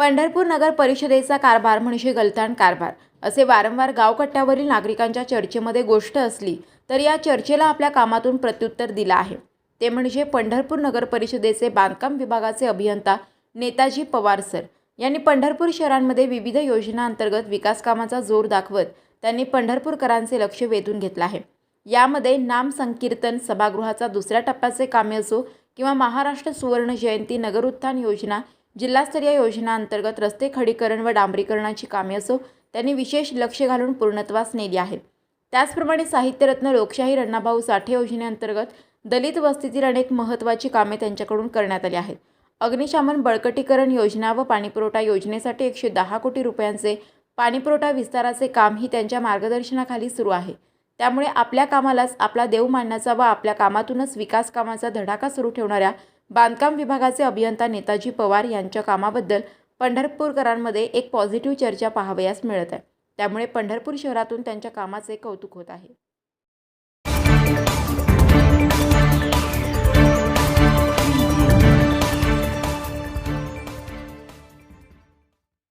पंढरपूर नगर परिषदेचा कारभार म्हणजे गलथान कारभार. असे वारंवार गावकट्ट्यावरील नागरिकांच्या चर्चेमध्ये गोष्ट असली तर या चर्चेला आपल्या कामातून प्रत्युत्तर दिलं आहे. ते म्हणजे पंढरपूर नगर परिषदेचे बांधकाम विभागाचे अभियंता नेताजी पवार सर. यांनी पंढरपूर शहरांमध्ये विविध योजनांतर्गत विकास कामाचा जोर दाखवत त्यांनी पंढरपूरकरांचे लक्ष वेधून घेतलं आहे. यामध्ये नाम संकीर्तन सभागृहाचा दुसऱ्या टप्प्याचे कामे असो किंवा महाराष्ट्र सुवर्ण जयंती नगरोत्थान योजना जिल्हास्तरीय योजनांतर्गत रस्ते खडीकरण व डांबरीकरणाची कामे असो त्यांनी विशेष लक्ष घालून पूर्णत्वास नेली आहेत त्याचप्रमाणे साहित्यरत्न लोकशाही अण्णाभाऊ साठे योजनेअंतर्गत दलित वस्तीतील अनेक महत्त्वाची कामे त्यांच्याकडून करण्यात आली आहेत. अग्निशमन बळकटीकरण योजना व पाणीपुरवठा योजनेसाठी एकशे दहा कोटी रुपयांचे पाणीपुरवठा विस्ताराचे कामही त्यांच्या मार्गदर्शनाखाली सुरू आहे. त्यामुळे आपल्या कामालाच आपला देव मानण्याचा व आपल्या कामातूनच विकास कामाचा धडाका सुरू ठेवणाऱ्या बांधकाम विभागाचे अभियंता नेताजी पवार यांच्या कामाबद्दल पंढरपूरकरांमध्ये एक पॉझिटिव्ह चर्चा पाहावयास मिळत आहे. त्यामुळे पंढरपूर शहरातून त्यांच्या कामाचे कौतुक होत आहे.